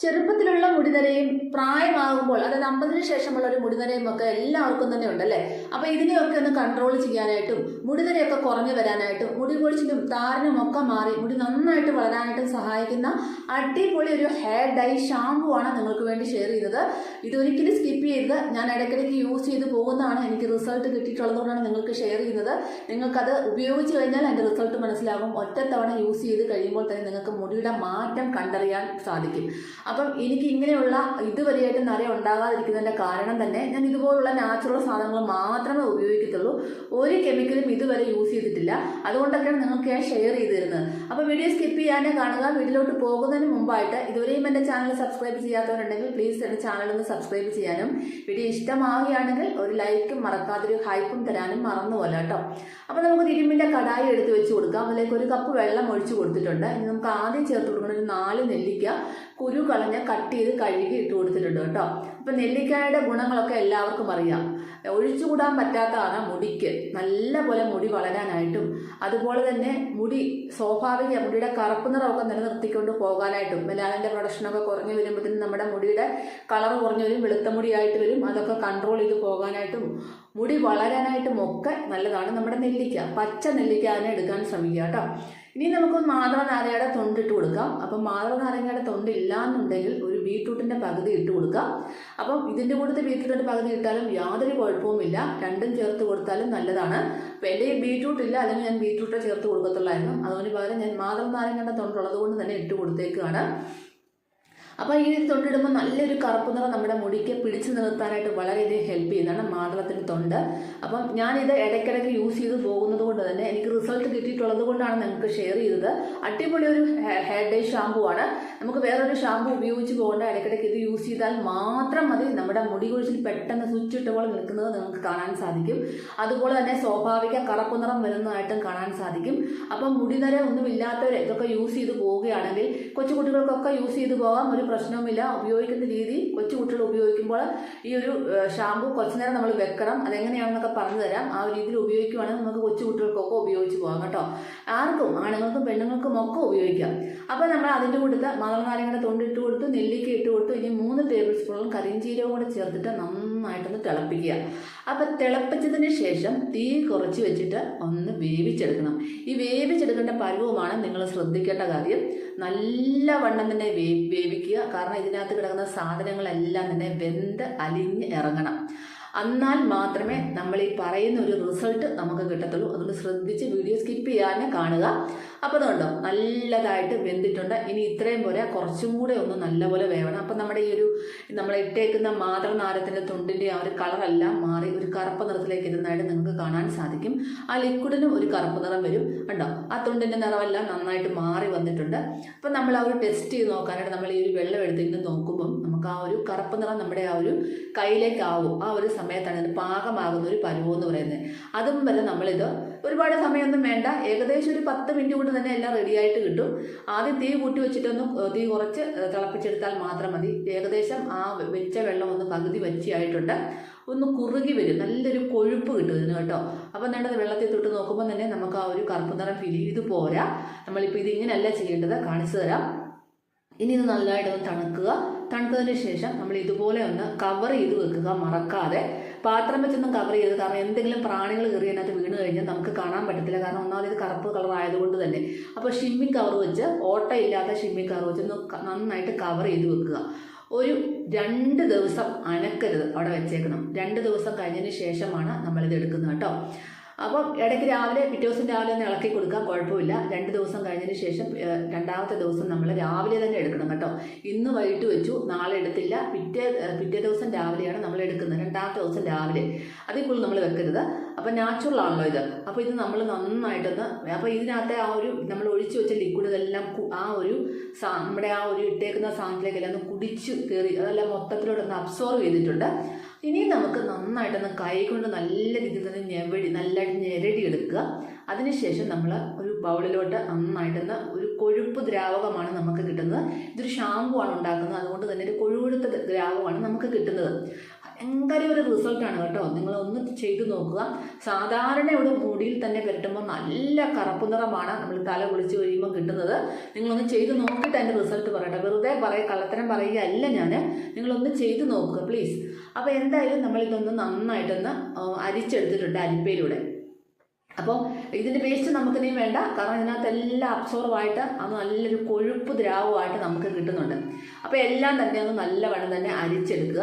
ചെറുപ്പത്തിലുള്ള മുടിനരയും പ്രായമാകുമ്പോൾ അതായത് അമ്പതിനു ശേഷമുള്ള ഒരു മുടിനരയും ഒക്കെ എല്ലാവർക്കും തന്നെ ഉണ്ടല്ലേ? അപ്പോൾ ഇതിനെയൊക്കെ ഒന്ന് കൺട്രോൾ ചെയ്യാനായിട്ടും മുടിതരയൊക്കെ കുറഞ്ഞു വരാനായിട്ടും മുടി പൊളിച്ചിട്ടും താരനും ഒക്കെ മാറി മുടി നന്നായിട്ട് വളരാനായിട്ടും സഹായിക്കുന്ന അടിപൊളി ഒരു ഹെയർ ഡൈ ഷാമ്പു ആണ് നിങ്ങൾക്ക് വേണ്ടി ഷെയർ ചെയ്തത് ഇതൊരിക്കലും സ്കിപ്പ് ചെയ്ത് ഞാൻ ഇടയ്ക്കിടയ്ക്ക് യൂസ് ചെയ്ത് പോകുന്നതാണ് എനിക്ക് റിസൾട്ട് കിട്ടിയിട്ടുള്ളതുകൊണ്ടാണ് നിങ്ങൾക്ക് ഷെയർ ചെയ്യുന്നത്. നിങ്ങൾക്കത് ഉപയോഗിച്ച് കഴിഞ്ഞാൽ അതിന്റെ റിസൾട്ട് മനസ്സിലാകും ഒറ്റത്തവണ യൂസ് ചെയ്ത് കഴിയുമ്പോൾ തന്നെ നിങ്ങൾക്ക് മുടിയുടെ മാറ്റം കണ്ടറിയാൻ സാധിക്കും. അപ്പം എനിക്ക് ഇങ്ങനെയുള്ള ഇതുവരെയായിട്ട് നിറയെ ഉണ്ടാകാതിരിക്കുന്നതിന്റെ കാരണം തന്നെ ഞാൻ ഇതുപോലുള്ള നാച്ചുറൽ സാധനങ്ങൾ മാത്രമേ ഉപയോഗിക്കത്തുള്ളൂ. ഒരു കെമിക്കലും ഇതുവരെ യൂസ് ചെയ്തിട്ടില്ല. അതുകൊണ്ടൊക്കെയാണ് നിങ്ങൾക്ക് ഞാൻ ഷെയർ ചെയ്ത് തരുന്നത്. അപ്പോൾ വീഡിയോ സ്കിപ്പ് ചെയ്യാതെ കാണുക. വീട്ടിലോട്ട് പോകുന്നതിന് മുമ്പായിട്ട് ഇതുവരെയും എന്റെ ചാനൽ സബ്സ്ക്രൈബ് ചെയ്യാത്തവരുണ്ടെങ്കിൽ പ്ലീസ് എന്റെ ചാനൽ ഒന്ന് സബ്സ്ക്രൈബ് ചെയ്യാനും. വീഡിയോ ഇഷ്ടമാവുകയാണെങ്കിൽ ഒരു ലൈക്കും മറക്കാതെ ഒരു ഹൈപ്പും തരാനും മറന്നു പോലെ കേട്ടോ. അപ്പോൾ നമുക്ക് ഇരുമ്പിന്റെ കടായി എടുത്ത് വെച്ച് കൊടുക്കാം. അതിലേക്ക് ഒരു കപ്പ് വെള്ളം ഒഴിച്ചു കൊടുത്തിട്ടുണ്ട്. ഇനി നമുക്ക് ആദ്യം ചേർത്ത് കൊടുക്കുന്ന ഒരു നാല് നെല്ലിക്ക കുരു കളഞ്ഞ് കട്ട് ചെയ്ത് കഴുകി ഇട്ട് കൊടുത്തിട്ടുണ്ട് കേട്ടോ. അപ്പം നെല്ലിക്കായുടെ ഗുണങ്ങളൊക്കെ എല്ലാവർക്കും അറിയാം. ഒഴിച്ചുകൂടാൻ പറ്റാത്തതാണ് മുടിക്ക്. നല്ല പോലെ മുടി വളരാനായിട്ടും അതുപോലെ തന്നെ മുടി സ്വാഭാവിക മുടിയുടെ കറുപ്പ് നിറമൊക്കെ നിലനിർത്തിക്കൊണ്ട് പോകാനായിട്ടും മെലാനിന്റെ പ്രൊഡക്ഷനൊക്കെ കുറഞ്ഞു വരുമ്പോഴത്തേനും നമ്മുടെ മുടിയുടെ കളർ കുറഞ്ഞു വരും വെളുത്ത മുടിയായിട്ട് വരും അതൊക്കെ കൺട്രോൾ ചെയ്ത് പോകാനായിട്ടും മുടി വളരാനായിട്ടും ഒക്കെ നല്ലതാണ് നമ്മുടെ നെല്ലിക്ക. പച്ച നെല്ലിക്ക അതിനെ എടുക്കാൻ ശ്രമിക്കുക കേട്ടോ. ഇനി നമുക്ക് മാതള തൊണ്ടിട്ട് കൊടുക്കാം. അപ്പം മാതള നാരങ്ങയുടെ തൊണ്ട് ഇല്ലാന്നുണ്ടെങ്കിൽ ഒരു ബീട്രൂട്ടിന്റെ പകുതി ഇട്ട് കൊടുക്കാം. അപ്പം ഇതിന്റെ കൂട്ടത്തിൽ ബീട്രൂട്ടിന്റെ പകുതി ഇട്ടാലും യാതൊരു കുഴപ്പവുമില്ല. രണ്ടും ചേർത്ത് കൊടുത്താലും നല്ലതാണ്. അപ്പം എന്റെ ബീട്രൂട്ട് ഇല്ല അല്ലെങ്കിൽ ഞാൻ ബീട്രൂട്ട് ചേർത്ത് കൊടുക്കത്തുള്ളായിരുന്നു. അതുകൊണ്ട് പകരം ഞാൻ മാതള നാരങ്ങയുടെ തൊണ്ടുള്ളത് കൊണ്ട് തന്നെ ഇട്ട് കൊടുത്തേക്കാണ്. അപ്പോൾ ഈ ഒരു തൊണ്ടിടുമ്പോൾ നല്ലൊരു കറുപ്പ് നിറം നമ്മുടെ മുടിക്ക് പിടിച്ചു നിർത്താനായിട്ട് വളരെയധികം ഹെൽപ്പ് ചെയ്യുന്നതാണ് മാതളത്തിന്റെ തൊണ്ട്. അപ്പം ഞാനിത് ഇടയ്ക്കിടയ്ക്ക് യൂസ് ചെയ്ത് പോകുന്നത് കൊണ്ട് തന്നെ എനിക്ക് റിസൾട്ട് കിട്ടിയിട്ടുള്ളത് കൊണ്ടാണ് നിങ്ങൾക്ക് ഷെയർ ചെയ്തത്. അടിപൊളി ഒരു ഹെയർ ഡേ ഷാമ്പു ആണ്. നമുക്ക് വേറൊരു ഷാമ്പു ഉപയോഗിച്ച് പോകേണ്ട. ഇടയ്ക്കിടയ്ക്ക് ഇത് യൂസ് ചെയ്താൽ മാത്രം മതി. നമ്മുടെ മുടി കൊഴിച്ചിൽ പെട്ടെന്ന് സ്വിച്ച് ഇട്ട പോലെ നിൽക്കുന്നത് നിങ്ങൾക്ക് കാണാൻ സാധിക്കും. അതുപോലെ തന്നെ സ്വാഭാവിക കറുപ്പ് നിറം വരുന്നതായിട്ടും കാണാൻ സാധിക്കും. അപ്പം മുടിനര ഒന്നും ഇല്ലാത്തവർ ഇതൊക്കെ യൂസ് ചെയ്ത് പോവുകയാണെങ്കിൽ കൊച്ചുകുട്ടികൾക്കൊക്കെ യൂസ് ചെയ്ത് പോകാം. ഒരു പ്രശ്നവുമില്ല. ഉപയോഗിക്കുന്ന രീതി കൊച്ചു കുട്ടികൾ ഉപയോഗിക്കുമ്പോൾ ഈ ഒരു ഷാമ്പു കുറച്ചു നേരം നമ്മൾ വെക്കണം. അതെങ്ങനെയാണെന്നൊക്കെ പറഞ്ഞു തരാം. ആ ഒരു രീതിയിൽ ഉപയോഗിക്കുവാണെങ്കിൽ നമുക്ക് കൊച്ചു കുട്ടികൾക്കൊക്കെ ഉപയോഗിച്ച് പോകാം കേട്ടോ. ആർക്കും ആണുങ്ങൾക്കും പെണ്ണുങ്ങൾക്കും ഒക്കെ ഉപയോഗിക്കാം. അപ്പോൾ നമ്മൾ അതിന്റെ കൂടുതൽ മലനാരങ്ങയുടെ തൊണ്ടിട്ട് കൊടുത്തു നെല്ലിക്ക ഇട്ട് കൊടുത്ത് ഇനി മൂന്ന് ടേബിൾ സ്പൂണും കരിഞ്ചീരവും കൂടെ ചേർത്തിട്ട് നന്നായിട്ടൊന്ന് തിളപ്പിക്കുക. അപ്പോൾ തിളപ്പിച്ചതിന് ശേഷം തീ കുറച്ച് വെച്ചിട്ട് ഒന്ന് വേവിച്ചെടുക്കണം. ഈ വേവിച്ചെടുക്കേണ്ട പരുവമാണ് നിങ്ങൾ ശ്രദ്ധിക്കേണ്ട കാര്യം. നല്ല വണ്ണം തന്നെ വേവിക്കുക. കാരണം ഇതിനകത്ത് കിടക്കുന്ന സാധനങ്ങളെല്ലാം തന്നെ വെന്ത് അലിഞ്ഞ് ഇറങ്ങണം. എന്നാൽ മാത്രമേ നമ്മൾ ഈ പറയുന്ന ഒരു റിസൾട്ട് നമുക്ക് കിട്ടത്തുള്ളൂ. അതുകൊണ്ട് ശ്രദ്ധിച്ച് വീഡിയോ സ്കിപ്പ് ചെയ്യാതെ കാണുക. അപ്പോൾ അതുകൊണ്ടോ നല്ലതായിട്ട് വെന്തിട്ടുണ്ട്. ഇനി ഇത്രയും പോലെ കുറച്ചും കൂടെ ഒന്ന് നല്ലപോലെ വേവണം. അപ്പം നമ്മുടെ ഈ ഒരു നമ്മൾ ഇട്ടേക്കുന്ന മാതൃനാരത്തിന്റെ തുണ്ടിന്റെ ആ ഒരു കളറെല്ലാം മാറി ഒരു കറുപ്പ് നിറത്തിലേക്ക് ഇരുന്നതായിട്ട് നിങ്ങൾക്ക് കാണാൻ സാധിക്കും. ആ ലിക്വിഡിനും ഒരു കറുപ്പ് നിറം വരും. ഉണ്ടോ ആ തൊണ്ടിന്റെ നിറമെല്ലാം നന്നായിട്ട് മാറി വന്നിട്ടുണ്ട്. അപ്പം നമ്മൾ ആ ഒരു ടെസ്റ്റ് ചെയ്ത് നോക്കാനായിട്ട് നമ്മൾ ഈ ഒരു വെള്ളം എടുത്തിങ്ങനെ നോക്കുമ്പം നമുക്ക് ആ ഒരു കറുപ്പ് നിറം നമ്മുടെ ആ ഒരു കയ്യിലേക്കാവും. ആ ഒരു സമയത്താണ് ഇത് പാകമാകുന്ന ഒരു പരുവം എന്ന് പറയുന്നത്. അതും വരെ നമ്മളിത് ഒരുപാട് സമയമൊന്നും വേണ്ട. ഏകദേശം ഒരു പത്ത് മിനിറ്റ് കൊണ്ട് തന്നെ എല്ലാം റെഡിയായിട്ട് കിട്ടും. ആദ്യം തീ കൂട്ടി വെച്ചിട്ടൊന്ന് തീ കുറച്ച് തിളപ്പിച്ചെടുത്താൽ മാത്രം മതി. ഏകദേശം ആ വെച്ച വെള്ളം ഒന്ന് പകുതി വച്ചിയായിട്ടുണ്ട് ഒന്ന് കുറുകി വരും. നല്ലൊരു കൊഴുപ്പ് കിട്ടും ഇതിന് കേട്ടോ. അപ്പം വേണ്ടത് വെള്ളത്തിൽ തൊട്ട് നോക്കുമ്പോൾ തന്നെ നമുക്ക് ആ ഒരു കറുപ്പ് നിറം ഫീൽ ചെയ്ത് പോരാ. നമ്മളിപ്പോൾ ഇത് ഇങ്ങനെയല്ല ചെയ്യേണ്ടത്. കാണിച്ചു തരാം. ഇനി ഇത് നല്ലതായിട്ടൊന്ന് തണുക്കുക. തണുത്തതിന് ശേഷം നമ്മൾ ഇതുപോലെ ഒന്ന് കവർ ചെയ്ത് വെക്കുക. മറക്കാതെ. പാത്രം വെച്ചൊന്നും കവർ ചെയ്ത് കാരണം എന്തെങ്കിലും പ്രാണികൾ കയറി അതിനകത്ത് വീണ് കഴിഞ്ഞാൽ നമുക്ക് കാണാൻ പറ്റത്തില്ല. കാരണം ഒന്നാമത് ഇത് കറുപ്പ് കളർ ആയതുകൊണ്ട് തന്നെ. അപ്പോൾ ഷിമ്മിങ് കവർ വെച്ച് ഓട്ടയില്ലാത്ത ഷിമ്മിങ് കവർ വെച്ച് നന്നായിട്ട് കവർ ചെയ്ത് വെക്കുക. ഒരു രണ്ട് ദിവസം അനക്കരുത് അവിടെ വെച്ചേക്കണം. രണ്ട് ദിവസം കഴിഞ്ഞതിന് ശേഷമാണ് നമ്മളിത് എടുക്കുന്നത് കേട്ടോ. അപ്പം ഇടയ്ക്ക് രാവിലെ പിറ്റേ ദിവസം രാവിലെ ഒന്ന് ഇളക്കി കൊടുക്കാം കുഴപ്പമില്ല. രണ്ട് ദിവസം കഴിഞ്ഞതിന് ശേഷം രണ്ടാമത്തെ ദിവസം നമ്മൾ രാവിലെ തന്നെ എടുക്കണം കേട്ടോ. ഇന്ന് വൈകിട്ട് വെച്ചു നാളെ എടുത്തില്ല. പിറ്റേ പിറ്റേ ദിവസം രാവിലെയാണ് നമ്മൾ എടുക്കുന്നത്. രണ്ടാമത്തെ ദിവസം രാവിലെ. അതിൽ നമ്മൾ വെക്കരുത്. അപ്പം നാച്ചുറൽ ആണല്ലോ ഇത്. അപ്പോൾ ഇത് നമ്മൾ നന്നായിട്ടൊന്ന് അപ്പോൾ ഇതിനകത്തെ ആ ഒരു നമ്മൾ ഒഴിച്ചു വെച്ച ലിക്വിഡ് എല്ലാം ആ ഒരു നമ്മുടെ ആ ഒരു ഇട്ടേക്കുന്ന സാധനത്തിലേക്കെല്ലാം ഒന്ന് കുടിച്ച് കയറി അതെല്ലാം മൊത്തത്തിലോട്ടൊന്ന് അബ്സോർവ് ചെയ്തിട്ടുണ്ട്. ഇനി നമുക്ക് നന്നായിട്ടൊന്ന് കൈ കൊണ്ട് നല്ല രീതിയിൽ തന്നെ ഞെവടി നല്ലതായിട്ട് ഞെരടി എടുക്കുക അതിനുശേഷം നമ്മൾ ഒരു ബൗളിലോട്ട് നന്നായിട്ടൊന്ന് ഒരു കൊഴുപ്പ് ദ്രാവകമാണ് നമുക്ക് കിട്ടുന്നത്. ഇതൊരു ഷാമ്പു ആണ് ഉണ്ടാക്കുന്നത്. അതുകൊണ്ട് തന്നെ ഒരു കൊഴുകൊഴുത്ത ദ്രാവകമാണ് നമുക്ക് കിട്ടുന്നത്. ഭയങ്കര ഒരു റിസൾട്ടാണ് കേട്ടോ. നിങ്ങൾ ഒന്ന് ചെയ്തു നോക്കുക. സാധാരണ ഇവിടെ മുടിയിൽ തന്നെ പുരട്ടുമ്പോൾ നല്ല കറുപ്പ് നിറമാണ് നമ്മൾ തല കുളിച്ച് കഴിയുമ്പോൾ കിട്ടുന്നത്. നിങ്ങളൊന്ന് ചെയ്ത് നോക്കിയിട്ട് അതിന്റെ റിസൾട്ട് പറയട്ടെ. വെറുതെ പറയുക കള്ളത്തരം പറയുകയല്ല ഞാൻ നിങ്ങളൊന്ന് ചെയ്ത് നോക്കുക പ്ലീസ് അപ്പോൾ എന്തായാലും നമ്മളിതൊന്ന് നന്നായിട്ടൊന്ന് അരിച്ചെടുത്തിട്ടുണ്ട് അരിപ്പയിലൂടെ. അപ്പോൾ ഇതിന്റെ പേസ്റ്റ് നമുക്കിനി വേണ്ട. കാരണം ഇതിനകത്ത് എല്ലാം അബ്സോർവായിട്ട് അത് നല്ലൊരു കൊഴുപ്പ് ദ്രാവമായിട്ട് നമുക്ക് കിട്ടുന്നുണ്ട്. അപ്പോൾ എല്ലാം തന്നെ ഒന്ന് നല്ലവണ്ണം തന്നെ അരിച്ചെടുക്കുക.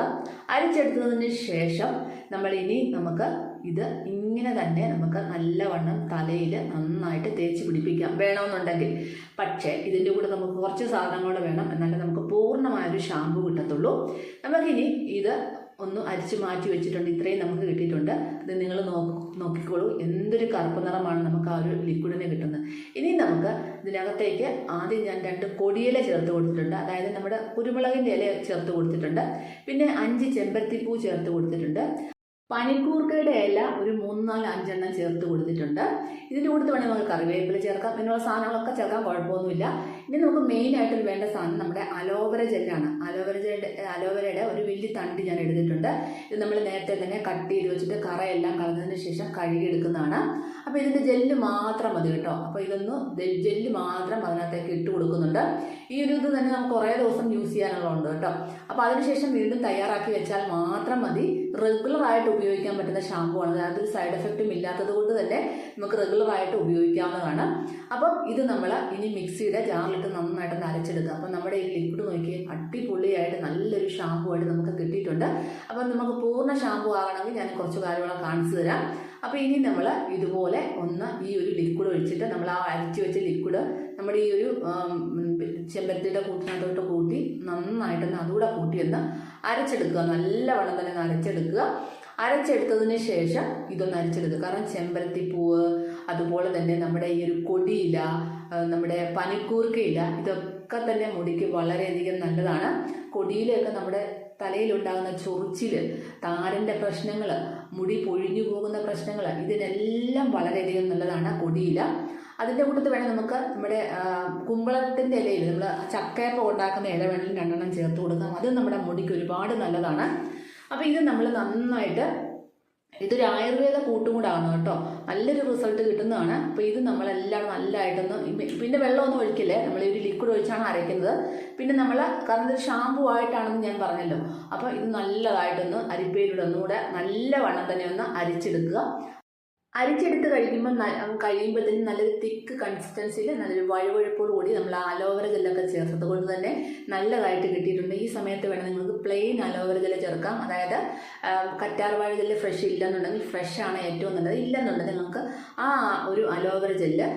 അരിച്ചെടുത്തതിന് ശേഷം നമ്മളിനി നമുക്ക് ഇത് ഇങ്ങനെ തന്നെ നമുക്ക് നല്ലവണ്ണം തലയിൽ നന്നായിട്ട് തേച്ച് പിടിപ്പിക്കാം. വേണമെന്നുണ്ടെങ്കിൽ. പക്ഷേ ഇതിന്റെ കൂടെ നമുക്ക് കുറച്ച് സാധനങ്ങൾ വേണം. എന്നാലേ നമുക്ക് പൂർണമായൊരു ഷാമ്പു കിട്ടത്തുള്ളൂ. നമുക്കിനി ഇത് ഒന്ന് അരിച്ച് മാറ്റി വെച്ചിട്ടുണ്ട്. ഇത്രയും നമുക്ക് കിട്ടിയിട്ടുണ്ട്. ഇത് നിങ്ങൾ നോക്കിക്കോളൂ. എന്തൊരു കറുപ്പ് നിറമാണ് നമുക്ക് ആ ഒരു ലിക്വിഡിന് കിട്ടുന്നത്. ഇനി നമുക്ക് ഇതിനകത്തേക്ക് ആദ്യം ഞാൻ രണ്ട് കൊടിയില ചേർത്ത് കൊടുത്തിട്ടുണ്ട്. അതായത് നമ്മുടെ കുരുമുളകിന്റെ ഇല ചേർത്ത് കൊടുത്തിട്ടുണ്ട്. പിന്നെ അഞ്ച് ചെമ്പരത്തിപ്പൂ ചേർത്ത് കൊടുത്തിട്ടുണ്ട്. പനിക്കൂർക്കയുടെ ഇല ഒരു മൂന്ന് നാല് അഞ്ചെണ്ണം ചേർത്ത് കൊടുത്തിട്ടുണ്ട്. ഇതിന്റെ കൂടുതൽ വേണമെങ്കിൽ നമുക്ക് കറിവേപ്പില ചേർക്കാം. ഇങ്ങനെയുള്ള സാധനങ്ങളൊക്കെ ചേർക്കാൻ കുഴപ്പമൊന്നുമില്ല. ഇനി നമുക്ക് മെയിൻ മെയിനായിട്ട് വേണ്ട സാധനം നമ്മുടെ അലോവര ജെല്ലാണ്. അലോവര ജെല്ലിന്റെ അലോവരയുടെ ഒരു വലിയ തണ്ട് ഞാൻ എടുത്തിട്ടുണ്ട്. ഇത് നമ്മൾ നേരത്തെ തന്നെ കട്ട് ചെയ്ത് വെച്ചിട്ട് കറയെല്ലാം കളഞ്ഞതിന് ശേഷം കഴുകിയെടുക്കുന്നതാണ്. അപ്പോൾ ഇതിന്റെ ജെല്ല് മാത്രം മതി കേട്ടോ. അപ്പോൾ ഇതൊന്ന് ജെല്ല് മാത്രം അതിനകത്തേക്ക് ഇട്ട് കൊടുക്കുന്നുണ്ട്. ഈ ഒരു ഇത് തന്നെ നമുക്ക് കുറേ ദിവസം യൂസ് ചെയ്യാനുള്ളതുണ്ട് കേട്ടോ. അപ്പോൾ അതിനുശേഷം വീണ്ടും തയ്യാറാക്കി വെച്ചാൽ മാത്രം മതി. റെഗുലർ ആയിട്ട് ഉപയോഗിക്കാൻ പറ്റുന്ന ഷാമ്പു ആണ്. യാതൊരു സൈഡ് എഫക്റ്റും ഇല്ലാത്തത് കൊണ്ട് തന്നെ നമുക്ക് റെഗുലർ ആയിട്ട് ഉപയോഗിക്കാവുന്നതാണ്. അപ്പം ഇത് നമ്മൾ ഇനി മിക്സിയുടെ ജാറിലിട്ട് നന്നായിട്ട് നരച്ചെടുക്കുക അപ്പം നമ്മുടെ ഈ ലിക്വിഡ് നോക്കി അടിപൊളിയായിട്ട് നല്ലൊരു ഷാമ്പു ആയിട്ട് നമുക്ക് കിട്ടിയിട്ടുണ്ട്. അപ്പം നമുക്ക് പൂർണ ഷാമ്പു ആകണമെങ്കിൽ ഞാൻ കുറച്ച് കാര്യങ്ങളെ കാണിച്ചു തരാം. അപ്പോൾ ഇനി നമ്മൾ ഇതുപോലെ ഒന്ന് ഈ ഒരു ലിക്വിഡ് ഒഴിച്ചിട്ട് നമ്മൾ ആ അരച്ചു വെച്ച ലിക്വിഡ് നമ്മുടെ ഈ ഒരു ചെമ്പരത്തിയുടെ കൂട്ടിനകത്തോട്ട് കൂട്ടി നന്നായിട്ടൊന്ന് അതുകൂടെ കൂട്ടി ഒന്ന് അരച്ചെടുക്കുക. നല്ലവണ്ണം തന്നെ ഒന്ന് അരച്ചെടുക്കുക. അരച്ചെടുത്തതിന് ശേഷം ഇതൊന്ന് അരച്ചെടുക്കുക. കാരണം ചെമ്പരത്തിപ്പൂവ് അതുപോലെ തന്നെ നമ്മുടെ ഈ ഒരു കൊടിയില നമ്മുടെ പനിക്കൂർക്കയില ഇതൊക്കെ തന്നെ മുടിക്ക് വളരെയധികം നല്ലതാണ്. കൊടിയിലൊക്കെ നമ്മുടെ തലയിലുണ്ടാകുന്ന ചൊറിച്ചിൽ താരന്റെ പ്രശ്നങ്ങൾ മുടി പൊഴിഞ്ഞു പോകുന്ന പ്രശ്നങ്ങൾ ഇതിനെല്ലാം വളരെയധികം നല്ലതാണ് കൊടിയില. അതിന്റെ കൂട്ടത്തിൽ വേണേൽ നമുക്ക് നമ്മുടെ കുമ്പളത്തിന്റെ ഇലയിൽ നമ്മൾ ചക്കയപ്പം ഉണ്ടാക്കുന്ന ഇല വേണമെങ്കിലും രണ്ടെണ്ണം ചേർത്ത് കൊടുക്കാം. അത് നമ്മുടെ മുടിക്ക് ഒരുപാട് നല്ലതാണ്. അപ്പോൾ ഇത് നമ്മൾ നന്നായിട്ട് ഇതൊരു ആയുർവേദ കൂട്ടും കൂടെ കൂടാണ് കേട്ടോ. നല്ലൊരു റിസൾട്ട് കിട്ടുന്നതാണ്. അപ്പോൾ ഇത് നമ്മളെല്ലാം നല്ലതായിട്ടൊന്ന് പിന്നെ വെള്ളമൊന്നും ഒഴിക്കില്ലേ? നമ്മൾ ഒരു ലിക്വിഡ് ഒഴിച്ചാണ് അരയ്ക്കുന്നത്. പിന്നെ നമ്മൾ കാരണം ഇതൊരു ഷാമ്പു ആയിട്ടാണെന്ന് ഞാൻ പറഞ്ഞല്ലോ. അപ്പോൾ ഇത് നല്ലതായിട്ടൊന്ന് അരിപ്പയിലൂടെ ഒന്നുകൂടെ നല്ല വണ്ണം തന്നെ ഒന്ന് അരിച്ചെടുക്കുക. അരിച്ചെടുത്ത് കഴിക്കുമ്പോൾ കഴിയുമ്പോഴത്തേനും നല്ലൊരു തിക്ക് കൺസിസ്റ്റൻസിയിൽ നല്ലൊരു വഴുവഴുപ്പോട് കൂടി നമ്മൾ അലോവര ജെല്ലൊക്കെ ചേർത്തത് കൊണ്ട് തന്നെ നല്ലതായിട്ട് കിട്ടിയിട്ടുണ്ട്. ഈ സമയത്ത് വേണം നിങ്ങൾക്ക് പ്ലെയിൻ അലോവര ജെല്ല ചേർക്കാം. അതായത് കറ്റാർ കറ്റാർവാഴ ജെല്ല് ഫ്രഷ് ഇല്ലെന്നുണ്ടെങ്കിൽ ഫ്രഷ് ആണ് ഏറ്റവും നല്ലത്. ഇല്ലെന്നുണ്ടെങ്കിൽ നിങ്ങൾക്ക് ആ ഒരു അലോവര ജെല്ല്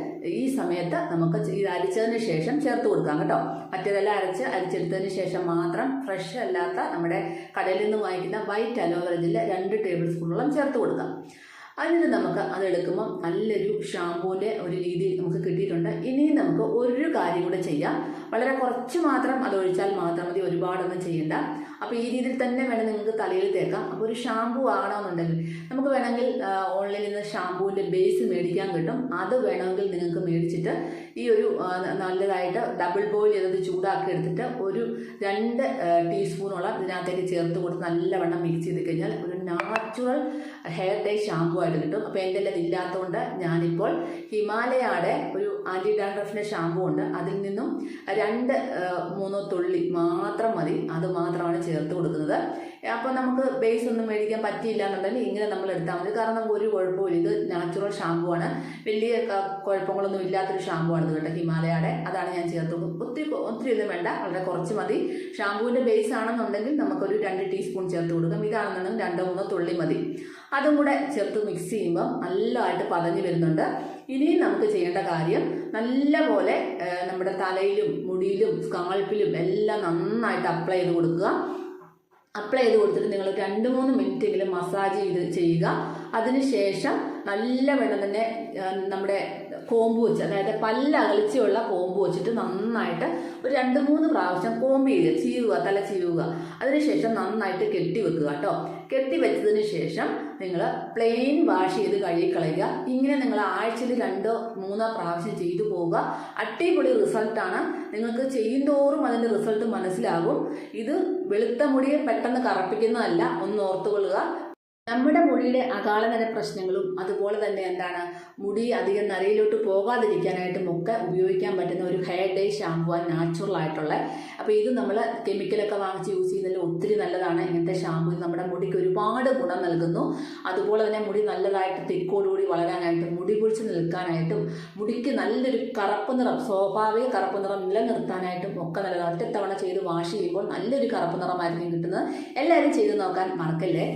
ഈ സമയത്ത് നമുക്ക് ഇത് അരിച്ചതിന് ശേഷം ചേർത്ത് കൊടുക്കാം കേട്ടോ. മറ്റേതെല്ലാം അരച്ച് അരിച്ചെടുത്തതിന് ശേഷം മാത്രം ഫ്രഷ് അല്ലാത്ത നമ്മുടെ കടയിൽ നിന്ന് വാങ്ങിക്കുന്ന വൈറ്റ് അലോവര ജെല്ല് രണ്ട് ടേബിൾ സ്പൂണോളം ചേർത്ത് കൊടുക്കാം. അതിന് നമുക്ക് അതെടുക്കുമ്പോൾ നല്ലൊരു ഷാമ്പൂവിന്റെ ഒരു രീതി നമുക്ക് കിട്ടിയിട്ടുണ്ട്. ഇനിയും നമുക്ക് ഒരു കാര്യം കൂടെ ചെയ്യാം. വളരെ കുറച്ച് മാത്രം അത് ഒഴിച്ചാൽ മാത്രം മതി ഒരുപാടൊന്നും ചെയ്യണ്ട. അപ്പോൾ ഈ രീതിയിൽ തന്നെ വേണം നിങ്ങൾക്ക് തലയിൽ തേക്കാം. അപ്പോൾ ഒരു ഷാമ്പൂ ആകണമെന്നുണ്ടെങ്കിൽ നമുക്ക് വേണമെങ്കിൽ ഓൺലൈനിൽ നിന്ന് ഷാമ്പൂവിന്റെ ബേസ് മേടിക്കാൻ കിട്ടും. അത് വേണമെങ്കിൽ നിങ്ങൾക്ക് മേടിച്ചിട്ട് ഈ ഒരു നല്ലതായിട്ട് ഡബിൾ ബോയിൽ ചെയ്തത് ചൂടാക്കി എടുത്തിട്ട് ഒരു രണ്ട് ടീസ്പൂണോളം ഇതിനകത്തേക്ക് ചേർത്ത് കൊടുത്ത് നല്ലവണ്ണം മിക്സ് ചെയ്ത് കഴിഞ്ഞാൽ ഒരു നാച്ചുറൽ ഹെയർ ഡേ ഷാമ്പൂ ആയിട്ട് കിട്ടും. അപ്പോൾ എന്റെ എല്ലാം ഇല്ലാത്തതുകൊണ്ട് ഞാനിപ്പോൾ ഹിമാലയയുടെ ഒരു ആന്റി ഡാൻഡ്രഫിന്റെ ഷാമ്പൂ ഉണ്ട്. അതിൽ നിന്നും രണ്ട് മൂന്നോ തുള്ളി മാത്രം മതി. അത് മാത്രമാണ് ചേർത്ത് കൊടുക്കുന്നത്. അപ്പോൾ നമുക്ക് ബേസ് ഒന്നും മേടിക്കാൻ പറ്റിയില്ല എന്നുണ്ടെങ്കിൽ ഇങ്ങനെ നമ്മൾ എടുത്താൽ മതി. കാരണം നമുക്ക് ഒരു കുഴപ്പമില്ല ഇത് നാച്ചുറൽ ഷാമ്പൂ ആണ്. വലിയ കുഴപ്പങ്ങളൊന്നും ഇല്ലാത്തൊരു ഷാമ്പൂ ആണ് കേട്ടോ ഹിമാലയയുടെ അതാണ് ഞാൻ ചേർത്ത്. ഒത്തിരി ഒത്തിരി ഒന്നും വേണ്ട. വളരെ കുറച്ച് മതി. ഷാമ്പുവിന്റെ ബേസ് ആണെന്നുണ്ടെങ്കിൽ നമുക്കൊരു രണ്ട് ടീസ്പൂൺ ചേർത്ത് കൊടുക്കാം. ഇതാണെന്നുണ്ടെങ്കിൽ രണ്ടോ മൂന്നോ തുള്ളി മതി. അതും കൂടെ ചേർത്ത് മിക്സ് ചെയ്യുമ്പോൾ നല്ലതായിട്ട് പതഞ്ഞ് വരുന്നുണ്ട്. ഇനിയും നമുക്ക് ചെയ്യേണ്ട കാര്യം നല്ലപോലെ പോലെ നമ്മുടെ തലയിലും മുടിയിലും സ്കാൾപ്പിലും എല്ലാം നന്നായിട്ട് അപ്ലൈ ചെയ്ത് കൊടുക്കുക. അപ്ലൈ ചെയ്ത് കൊടുത്തിട്ട് നിങ്ങൾ രണ്ട് മൂന്ന് മിനിറ്റ് എങ്കിലും മസാജ് ചെയ്ത് ചെയ്യുക. അതിനുശേഷം വെള്ളം തന്നെ നമ്മുടെ കോമ്പ് വെച്ച് അതായത് പല്ല അകലിച്ചുള്ള കോമ്പ് വെച്ചിട്ട് നന്നായിട്ട് ഒരു രണ്ട് മൂന്ന് പ്രാവശ്യം കോമ്പ് ചെയ്യുക ചീവുക തല ചീവുക. അതിനുശേഷം നന്നായിട്ട് കെട്ടി വെക്കുക കേട്ടോ. കെട്ടി വെച്ചതിന് ശേഷം നിങ്ങൾ പ്ലെയിൻ വാഷ് ചെയ്ത് കഴുകിക്കളയുക. ഇങ്ങനെ നിങ്ങൾ ആഴ്ചയിൽ രണ്ടോ മൂന്നോ പ്രാവശ്യം ചെയ്തു പോവുക. അടിപൊളി റിസൾട്ടാണ് നിങ്ങൾക്ക് ചെയ്യുന്തോറും അതിന്റെ റിസൾട്ട് മനസ്സിലാകും. ഇത് വെളുത്ത മുടിയെ പെട്ടെന്ന് കറപ്പിക്കുന്നതല്ല. ഒന്ന് ഓർത്തുകൊള്ളുക. നമ്മുടെ മുടിയുടെ അകാലനര പ്രശ്നങ്ങളും അതുപോലെ തന്നെ എന്താണ് മുടി അധികം നരയിലോട്ട് പോകാതിരിക്കാനായിട്ടും ഒക്കെ ഉപയോഗിക്കാൻ പറ്റുന്ന ഒരു ഹെയർ ഡേ ഷാമ്പു ആണ് നാച്ചുറൽ ആയിട്ടുള്ള. അപ്പോൾ ഇത് നമ്മൾ കെമിക്കലൊക്കെ വാങ്ങിച്ച് യൂസ് ചെയ്യുന്നതിൽ ഒത്തിരി നല്ലതാണ്. ഇങ്ങനത്തെ ഷാമ്പു നമ്മുടെ മുടിക്ക് ഒരുപാട് ഗുണം നൽകുന്നു. അതുപോലെ തന്നെ മുടി നല്ലതായിട്ട് തിക്കോടുകൂടി വളരാനായിട്ടും മുടി പൊഴിച്ച് നിൽക്കാനായിട്ടും മുടിക്ക് നല്ലൊരു കറുപ്പ് നിറം സ്വാഭാവിക കറുപ്പ് നിറം നിലനിർത്താനായിട്ടും ഒക്കെ നല്ലതാണ് ഒറ്റത്തവണ ചെയ്ത് വാഷ് ചെയ്യുമ്പോൾ നല്ലൊരു കറുപ്പ് നിറമായിരിക്കും കിട്ടുന്നത്. എല്ലാവരും ചെയ്ത് നോക്കാൻ മറക്കല്ലേ?